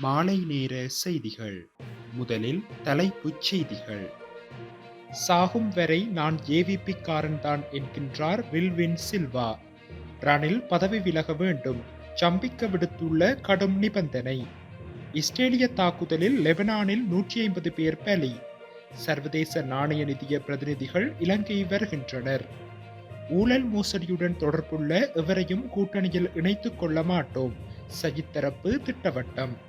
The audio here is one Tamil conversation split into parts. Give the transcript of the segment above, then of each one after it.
மாலை நேர செய்திகள். முதலில் தலைப்புச் செய்திகள். சாகும் வரை நான் ஏவிபி காரன்தான் என்கின்றார் வில்வின் சில்வா. ரணில் பதவி விலக வேண்டும். சம்பிக்க விடுத்துள்ள கடும் நிபந்தனை. இஸ்ரேலிய தாக்குதலில் லெபனானில் நூற்றி ஐம்பது பேர் பலி. சர்வதேச நாணய நிதிய பிரதிநிதிகள் இலங்கை வருகின்றனர். ஊழல் மோசடியுடன் தொடர்புள்ள எவரையும் கூட்டணியில் இணைத்துக் கொள்ள மாட்டோம். சஜித் தரப்பு திட்டவட்டம்.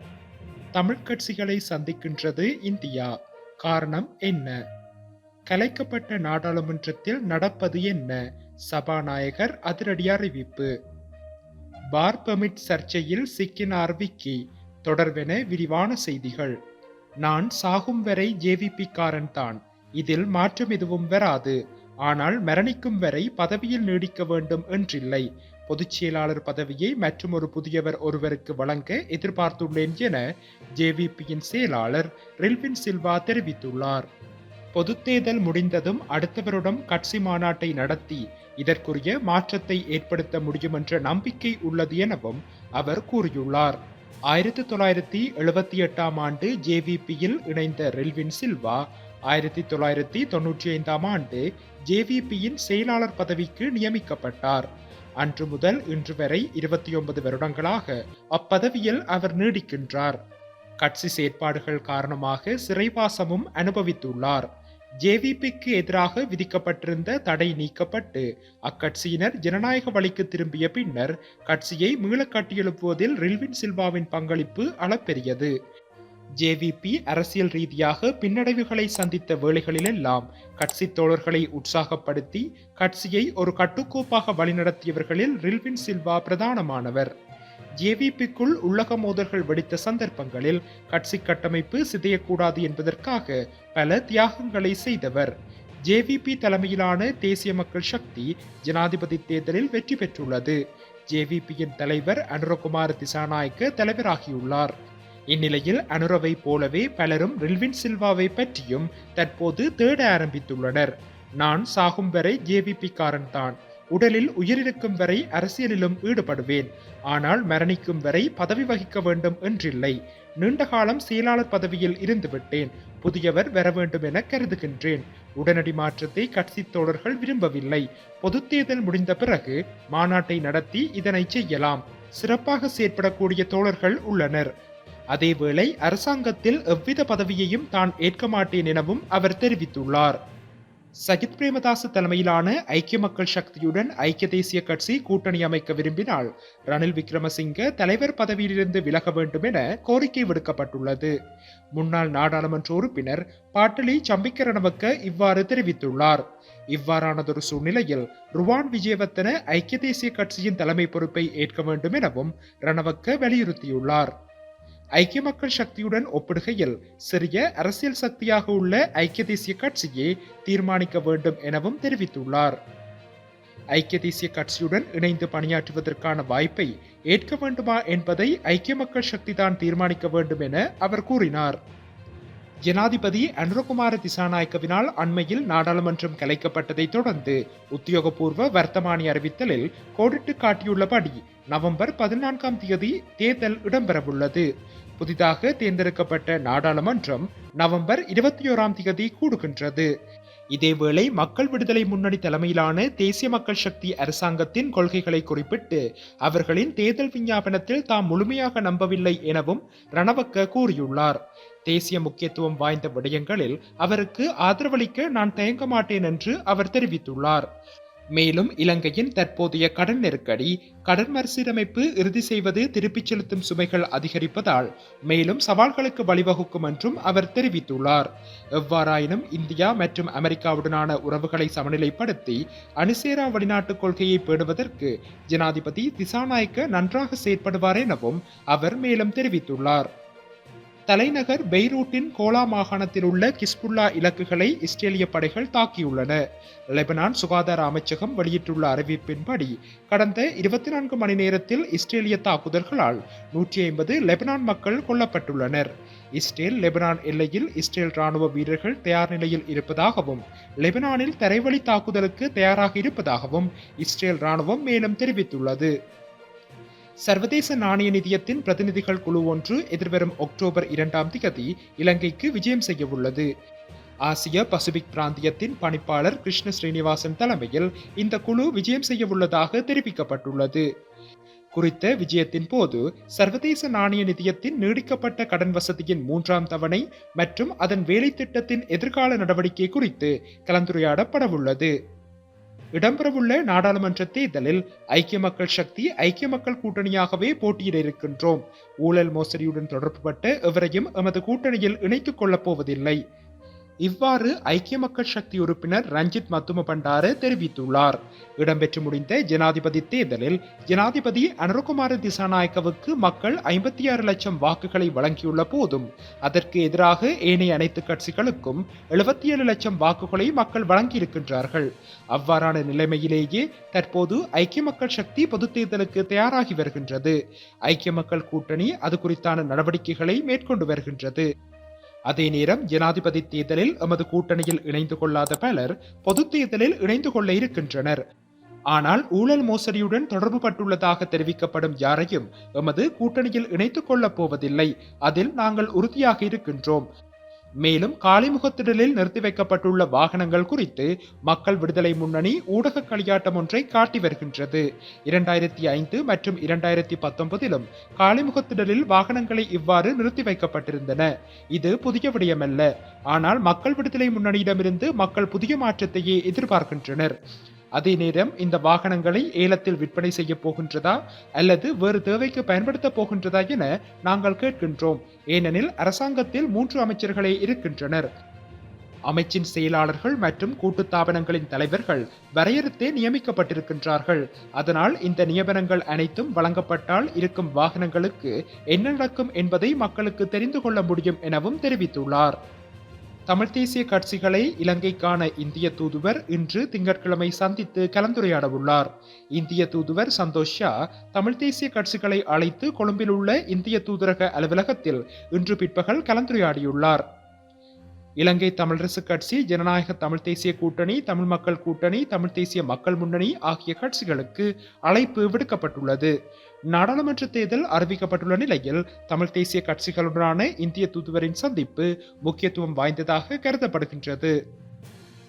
தமிழ் கட்சிகளை சந்திக்கின்றது இந்தியா. காரணம் என்ன? கலைக்கப்பட்ட நாடாளுமன்றத்தில் நடப்பது என்ன? சபாநாயகர் அதிரடி அறிவிப்பு. பார் சர்ச்சையில் சிக்கினார் விக்கி. தொடர்பென விரிவான செய்திகள். நான் சாகும் வரை ஜேவிபி காரன் தான். இதில் மாற்றம் எதுவும் வராது. ஆனால் மரணிக்கும் வரை பதவியில் நீடிக்க வேண்டும் என்றில்லை. பொதுச்செயலாளர் பதவியை மற்றும் ஒரு புதியவர் ஒருவருக்கு வழங்க எதிர்பார்த்துள்ளேன் என ஜேவிபியின் செயலாளர் ரில்வின் சில்வா தெரிவித்துள்ளார். பொதுத் தேர்தல் முடிந்ததும் அடுத்தவருடன் கட்சி மாநாட்டை நடத்தி இதற்குரிய மாற்றத்தை ஏற்படுத்த முடியும் என்ற நம்பிக்கை உள்ளது எனவும் அவர் கூறியுள்ளார். ஆயிரத்தி தொள்ளாயிரத்தி எழுபத்தி எட்டாம் ஆண்டு ஜேவிபியில் இணைந்த ரெல்வின் சில்வா ஆயிரத்தி தொள்ளாயிரத்தி தொன்னூற்றி ஐந்தாம் ஆண்டு ஜேவிபியின் செயலாளர் பதவிக்கு நியமிக்கப்பட்டார். அன்று முதல் இன்று வரை இருபத்தி ஒன்பது வருடங்களாக அப்பதவியில் அவர் நீடிக்கின்றார். கட்சி செயற்பாடுகள் காரணமாக சிறைவாசமும் அனுபவித்துள்ளார். ஜேவிபிக்கு எதிராக விதிக்கப்பட்டிருந்த தடை நீக்கப்பட்டு அக்கட்சியினர் ஜனநாயக வழிக்கு திரும்பிய பின்னர் கட்சியை மீள கட்டியெழுப்புவதில் ரில்வின் சில்வாவின் பங்களிப்பு அளப்பெரியது. ஜேவிபி அரசியல் ரீதியாக பின்னடைவுகளை சந்தித்த வேளைகளிலெல்லாம் கட்சி தோழர்களை உற்சாகப்படுத்தி கட்சியை ஒரு கட்டுக்கோப்பாக வழிநடத்தியவர்களில் ரில்வின் சில்வா பிரதானமானவர். ஜேவிபிக்குள் உள்ளக மோதல்கள் வெடித்த சந்தர்ப்பங்களில் கட்சி கட்டமைப்பு சிதையக்கூடாது என்பதற்காக பல தியாகங்களை செய்தவர். ஜேவிபி தலைமையிலான தேசிய மக்கள் சக்தி ஜனாதிபதி தேர்தலில் வெற்றி பெற்றுள்ளது. ஜேவிபியின் தலைவர் அனுரகுமார் திசாநாயக்க தலைவராகியுள்ளார். இந்நிலையில் அனுரவை போலவே பலரும் ரில்வின் சில்வாவை பற்றியும் தற்போது தேட ஆரம்பித்துள்ளனர். நான் சாகும் வரை ஜேவிபிக்காரன் தான். உடலில் உயிரிழக்கும் வரை அரசியலிலும் ஈடுபடுவேன். ஆனால் மரணிக்கும் வரை பதவி வகிக்க வேண்டும் என்றில்லை. நீண்டகாலம் செயலாளர் பதவியில் இருந்துவிட்டேன். புதியவர் வர வேண்டும் என கருதுகின்றேன். உடனடி மாற்றத்தை கட்சி தோழர்கள் விரும்பவில்லை. பொது தேர்தல் முடிந்த பிறகு மாநாட்டை நடத்தி இதனை செய்யலாம். சிறப்பாக செயற்படக்கூடிய தோழர்கள் உள்ளனர். அதேவேளை அரசாங்கத்தில் எவ்வித பதவியையும் தான் ஏற்க மாட்டேன் எனவும் அவர் தெரிவித்துள்ளார். சஜித் பிரேமதாஸ் தலைமையிலான ஐக்கிய மக்கள் சக்தியுடன் ஐக்கிய தேசிய கட்சி கூட்டணி அமைக்க விரும்பினால் ரணில் விக்ரமசிங்க தலைவர் பதவியிலிருந்து விலக வேண்டும் என கோரிக்கை விடுக்கப்பட்டுள்ளது. முன்னாள் நாடாளுமன்ற உறுப்பினர் பாட்டலி சம்பிக்கரணவக்க இவ்வாறு தெரிவித்துள்ளார். இவ்வாறானதொரு சூழ்நிலையில் ருவான் விஜயவர்த்தன ஐக்கிய தேசிய கட்சியின் தலைமை பொறுப்பை ஏற்க வேண்டும் எனவும் ரணவக்க வலியுறுத்தியுள்ளார். ஐக்கிய மக்கள் சக்தியுடன் ஒப்பிடுகையில் சிறிய அரசியல் சக்தியாக உள்ள ஐக்கிய தேசிய கட்சியை தீர்மானிக்க வேண்டும் எனவும் தெரிவித்துள்ளார். ஐக்கிய தேசிய கட்சியுடன் இணைந்து பணியாற்றுவதற்கான வாய்ப்பை ஏற்க வேண்டுமா என்பதை ஐக்கிய மக்கள் சக்தி தான் தீர்மானிக்க வேண்டும் என அவர் கூறினார். ஜனாதிபதி அனுரகுமார திசாநாயக்கவினால் அண்மையில் நாடாளுமன்றம் கலைக்கப்பட்டதை தொடர்ந்து உத்தியோகபூர்வ வர்த்தமானி அறிவித்தலில் கோடிட்டு காட்டியுள்ளபடி நவம்பர் பதினான்காம் தேதி தேர்தல் இடம்பெறவுள்ளது. புதிதாக தேர்ந்தெடுக்கப்பட்ட நாடாளுமன்றம் நவம்பர் இருபத்தி ஓராம் தேதி கூடுகின்றது. இதேவேளை மக்கள் விடுதலை முன்னணி தலைமையிலான தேசிய மக்கள் சக்தி அரசாங்கத்தின் கொள்கைகளை குறிப்பிட்டு அவர்களின் தேர்தல் விஞ்ஞாபனத்தில் தாம் முழுமையாக நம்பவில்லை எனவும் ரணவக்க கூறியுள்ளார். தேசிய முக்கியத்துவம் வாய்ந்த விடயங்களில் அவருக்கு ஆதரவளிக்க நான் தயங்க மாட்டேன் என்று அவர் தெரிவித்துள்ளார். மேலும் இலங்கையின் தற்போதைய கடன் நெருக்கடி கடன் மறுசீரமைப்பு இறுதி செய்வது திருப்பிச் செலுத்தும் சுமைகள் அதிகரிப்பதால் மேலும் சவால்களுக்கு வழிவகுக்கும் என்றும் அவர் தெரிவித்துள்ளார். எவ்வாறாயினும் இந்தியா மற்றும் அமெரிக்காவுடனான உறவுகளை சமநிலைப்படுத்தி அனுசேரா வெளிநாட்டுக் கொள்கையை பேணுவதற்கு ஜனாதிபதி திசாநாயக்க நன்றாக செயற்படுவார் எனவும் அவர் மேலும் தெரிவித்துள்ளார். தலைநகர் பெய்ரூட்டின் கோலா மாகாணத்தில் உள்ள கிஸ்புல்லா இலக்குகளை இஸ்ரேலிய படைகள் தாக்கியுள்ளன. லெபனான் சுகாதார அமைச்சகம் வெளியிட்டுள்ள அறிவிப்பின்படி கடந்த இருபத்தி நான்கு மணி நேரத்தில் இஸ்ரேலிய தாக்குதல்களால் நூற்றி ஐம்பது லெபனான் மக்கள் கொல்லப்பட்டுள்ளனர். இஸ்ரேல் லெபனான் எல்லையில் இஸ்ரேல் ராணுவ வீரர்கள் தயார் நிலையில் இருப்பதாகவும் லெபனானில் தரைவழி தாக்குதலுக்கு தயாராக இருப்பதாகவும் இஸ்ரேல் ராணுவம் மேலும் தெரிவித்துள்ளது. சர்வதேச நாணய நிதியத்தின் பிரதிநிதிகள் குழு ஒன்று எதிர்வரும் அக்டோபர் இரண்டாம் திகதி இலங்கைக்கு விஜயம் செய்யவுள்ளது ஆசிய பசிபிக் பிராந்தியத்தின் பணிப்பாளர் கிருஷ்ண ஸ்ரீனிவாசன் தலைமையில் இந்த குழு விஜயம் செய்யவுள்ளதாக தெரிவிக்கப்பட்டுள்ளது. குறித்த விஜயத்தின் போது சர்வதேச நாணய நிதியத்தின் நீடிக்கப்பட்ட கடன் வசதியின் மூன்றாம் தவணை மற்றும் அதன் வேலை திட்டத்தின் எதிர்கால நடவடிக்கை குறித்து கலந்துரையாடப்படவுள்ளது. இடம்பெறவுள்ள நாடாளுமன்ற தேர்தலில் ஐக்கிய மக்கள் சக்தி ஐக்கிய மக்கள் கூட்டணியாகவே போட்டியிட இருக்கின்றோம். ஊழல் மோசடியுடன் தொடர்புபட்ட எவரையும் எமது கூட்டணியில் இணைத்துக் கொள்ளப் போவதில்லை. இவ்வாறு ஐக்கிய மக்கள் சக்தி உறுப்பினர் ரஞ்சித் மத்தும பண்டார தெரிவித்துள்ளார். இடம்பெற்று முடிந்த ஜனாதிபதி தேர்தலில் ஜனாதிபதி அனுரகுமார திசாநாயக்கவுக்கு மக்கள் ஐம்பத்தி ஆறு லட்சம் வாக்குகளை வழங்கியுள்ள போதும் அதற்கு எதிராக ஏனைய அனைத்து கட்சிகளுக்கும் எழுபத்தி ஏழு லட்சம் வாக்குகளை மக்கள் வழங்கியிருக்கின்றார்கள். அவ்வாறான நிலைமையிலேயே தற்போது ஐக்கிய மக்கள் சக்தி பொதுத் தேர்தலுக்கு தயாராகி வருகின்றது. ஐக்கிய மக்கள் கூட்டணி அது குறித்தான நடவடிக்கைகளை மேற்கொண்டு வருகின்றது. அதே நேரம் ஜனாதிபதி தேர்தலில் எமது கூட்டணியில் இணைந்து கொள்ளாத பலர் பொதுத் தேர்தலில் இணைந்து கொள்ள இருக்கின்றனர். ஆனால் ஊழல் மோசடியுடன் தொடர்பு பட்டுள்ளதாக தெரிவிக்கப்படும் யாரையும் எமது கூட்டணியில் இணைத்துக் கொள்ளப் போவதில்லை. அதில் நாங்கள் உறுதியாக இருக்கின்றோம். மேலும் காலிமுகத்திடலில் நிறுத்தி வைக்கப்பட்டுள்ள வாகனங்கள் குறித்து மக்கள் விடுதலை முன்னணி ஊடக களியாட்டம் ஒன்றை காட்டி வருகின்றது. இரண்டாயிரத்தி ஐந்து மற்றும் இரண்டாயிரத்தி பத்தொன்பதிலும் காலிமுகத்திடலில் வாகனங்களை இவ்வாறு நிறுத்தி வைக்கப்பட்டிருந்தன இது புதிய விடயமல்ல. ஆனால் மக்கள் விடுதலை முன்னணியிடமிருந்து மக்கள் புதிய மாற்றத்தையே எதிர்பார்க்கின்றனர். அதே நேரம் இந்த வாகனங்களை ஏலத்தில் விற்பனை செய்ய போகின்றதா அல்லது வேறு தேவைக்கு பயன்படுத்த போகின்றதா என நாங்கள் கேட்கின்றோம். ஏனெனில் அரசாங்கத்தில் மூன்று அமைச்சர்களே இருக்கின்றனர். அமைச்சின் செயலாளர்கள் மற்றும் கூட்டுத்தாபனங்களின் தலைவர்கள் வரையறுத்தே நியமிக்கப்பட்டிருக்கின்றார்கள். அதனால் இந்த நியமனங்கள் அனைத்தும் வழங்கப்பட்டால் இருக்கும் வாகனங்களுக்கு என்ன நடக்கும் என்பதை மக்களுக்கு தெரிந்து கொள்ள முடியும் எனவும் தெரிவித்துள்ளார். தமிழ் தேசிய கட்சிகளை இலங்கைக்கான இந்திய தூதுவர் இன்று திங்கட்கிழமை சந்தித்து கலந்துரையாட உள்ளார் இந்திய தூதுவர் சந்தோஷ் ஷா தமிழ் தேசிய கட்சிகளை அழைத்து கொழும்பில் உள்ள இந்திய தூதரக அலுவலகத்தில் இன்று பிற்பகல் கலந்துரையாடியுள்ளார். இலங்கை தமிழரசு கட்சி ஜனநாயக தமிழ் தேசிய கூட்டணி தமிழ் மக்கள் கூட்டணி தமிழ் தேசிய மக்கள் முன்னணி ஆகிய கட்சிகளுக்கு அழைப்பு விடுக்கப்பட்டுள்ளது. நாடாளுமன்ற தேர்தல் அறிவிக்கப்பட்டுள்ள நிலையில் தமிழ் தேசிய கட்சிகளுடனான இந்திய தூதுவரின் சந்திப்பு முக்கியத்துவம் வாய்ந்ததாக கருதப்படுகின்றது.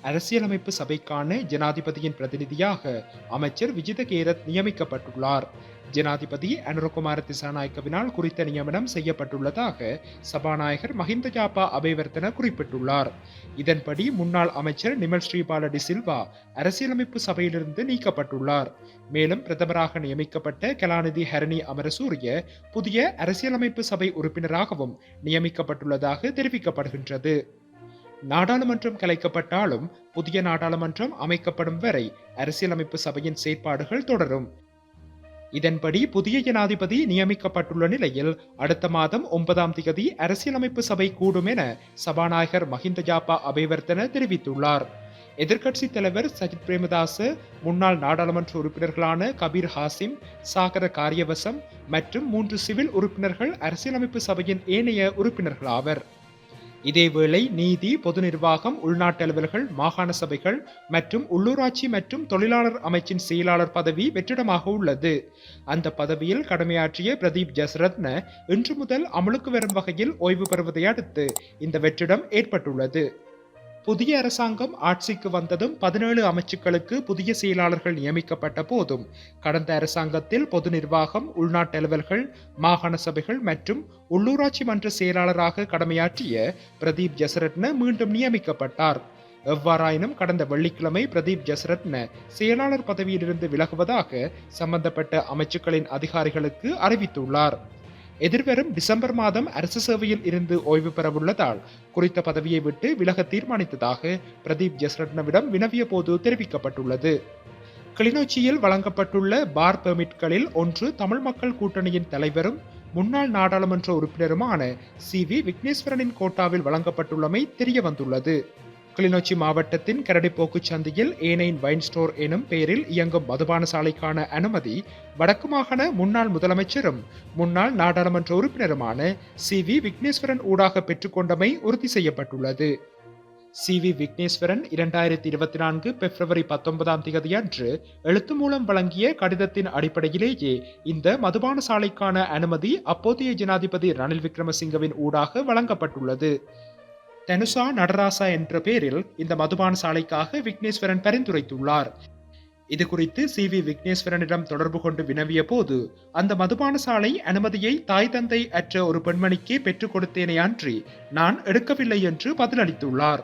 அரசியலமைப்பு சபைக்கான ஜனாதிபதியின் பிரதிநிதியாக அமைச்சர் விஜித கேரத் நியமிக்கப்பட்டுள்ளார். ஜனாதிபதி அனுரகுமார திசாநாயக்கவினால் குறித்த நியமனம் செய்யப்பட்டுள்ளதாக சபாநாயகர் மஹிந்த ஜாப்பா அபேவர்த்தன குறிப்பிட்டுள்ளார். இதன்படி முன்னாள் அமைச்சர் நிமல் ஸ்ரீபால டிசில்வா அரசியலமைப்பு சபையிலிருந்து நீக்கப்பட்டுள்ளார். மேலும் பிரதமராக நியமிக்கப்பட்ட கலாநிதி ஹரணி அமரசூரிய புதிய அரசியலமைப்பு சபை உறுப்பினராகவும் நியமிக்கப்பட்டுள்ளதாக தெரிவிக்கப்படுகின்றது. நாடாளுமன்றம் கலைக்கப்பட்டாலும் புதிய நாடாளுமன்றம் அமைக்கப்படும் வரை அரசியலமைப்பு சபையின் செயற்பாடுகள் தொடரும். இதன்படி புதிய ஜனாதிபதி நியமிக்கப்பட்டுள்ள நிலையில் அடுத்த மாதம் ஒன்பதாம் தேதி அரசியலமைப்பு சபை கூடும் என சபாநாயகர் மஹிந்த ஜாப்பா அபேவர்த்தன தெரிவித்துள்ளார். எதிர்க்கட்சி தலைவர் சஜித் பிரேமதாச முன்னாள் நாடாளுமன்ற உறுப்பினர்களான கபீர் ஹாசிம் சாகர காரியவசம் மற்றும் மூன்று சிவில் உறுப்பினர்கள் அரசியலமைப்பு சபையின் ஏனைய உறுப்பினர்களாவர் இதேவேளை நீதி பொது நிர்வாகம் உள்நாட்டு அலுவல்கள் மாகாண சபைகள் மற்றும் உள்ளூராட்சி மற்றும் தொழிலாளர் அமைச்சின் செயலாளர் பதவி வெற்றிடமாக உள்ளது. அந்த பதவியில் கடமையாற்றிய பிரதீப் ஜஸ்ரத்ன இன்று முதல் அமலுக்கு வரும் வகையில் ஓய்வு பெறுவதை அடுத்து இந்த வெற்றிடம் ஏற்பட்டுள்ளது. புதிய அரசாங்கம் ஆட்சிக்கு வந்ததும் பதினேழு அமைச்சுக்களுக்கு புதிய செயலாளர்கள் நியமிக்கப்பட்ட போதும் கடந்த அரசாங்கத்தில் பொது நிர்வாகம் உள்நாட்டு அலுவல்கள் மாகாண சபைகள் மற்றும் உள்ளூராட்சி மன்ற செயலாளராக கடமையாற்றிய பிரதீப் ஜசரட்ன மீண்டும் நியமிக்கப்பட்டார். எவ்வாறாயினும் கடந்த வெள்ளிக்கிழமை பிரதீப் ஜஸ்ரத்ன செயலாளர் பதவியிலிருந்து விலகுவதாக சம்பந்தப்பட்ட அமைச்சுக்களின் அதிகாரிகளுக்கு அறிவித்துள்ளார். எதிர்வரும் டிசம்பர் மாதம் அரசு சேவையில் இருந்து ஓய்வு பெறவுள்ளதால் குறித்த பதவியை விட்டு விலக தீர்மானித்ததாக பிரதீப் ஜஸ்ரட்னவிடம் வினவிய போது தெரிவிக்கப்பட்டுள்ளது. கிளிநொச்சியில் வழங்கப்பட்டுள்ள பார் பெர்மிட்களில் ஒன்று தமிழ் மக்கள் கூட்டணியின் தலைவரும் முன்னாள் நாடாளுமன்ற உறுப்பினருமான சி வி விக்னேஸ்வரனின் கோட்டாவில் வழங்கப்பட்டுள்ளமை தெரியவந்துள்ளது. கிளிநொச்சி மாவட்டத்தின் கரடிப்போக்கு சந்தையில் ஏனைன் வைன் ஸ்டோர் எனும் பெயரில் இயங்கும் மதுபான சாலைக்கான அனுமதி வடக்கு மாகாண முன்னாள் முதலமைச்சரும் முன்னாள் நாடாளுமன்ற உறுப்பினருமான சி. வி. விக்னேஸ்வரன் ஊடாக பெற்றுக்கொண்டமை உறுதி செய்யப்பட்டுள்ளது. சி. வி. விக்னேஸ்வரன் இரண்டாயிரத்தி இருபத்தி நான்கு பிப்ரவரி பத்தொன்பதாம் தேதி அன்று எழுத்து மூலம் வழங்கிய கடிதத்தின் அடிப்படையிலேயே இந்த மதுபான சாலைக்கான அனுமதி அப்போதைய ஜனாதிபதி ரணில் விக்ரமசிங்கவின் ஊடாக வழங்கப்பட்டுள்ளது. தனுஷா நடராசா என்ற பெயரில் இந்த மதுபான சாலைக்காக விக்னேஸ்வரன் பரிந்துரைத்துள்ளார். இது குறித்து சி வி விக்னேஸ்வரனிடம் தொடர்பு கொண்டு வினவிய போது அந்த மதுபான சாலை அனுமதியை தாய் தந்தை அற்ற ஒரு பெண்மணிக்கே பெற்றுக் கொடுத்தேனே அன்றி நான் எடுக்கவில்லை என்று பதிலளித்துள்ளார்.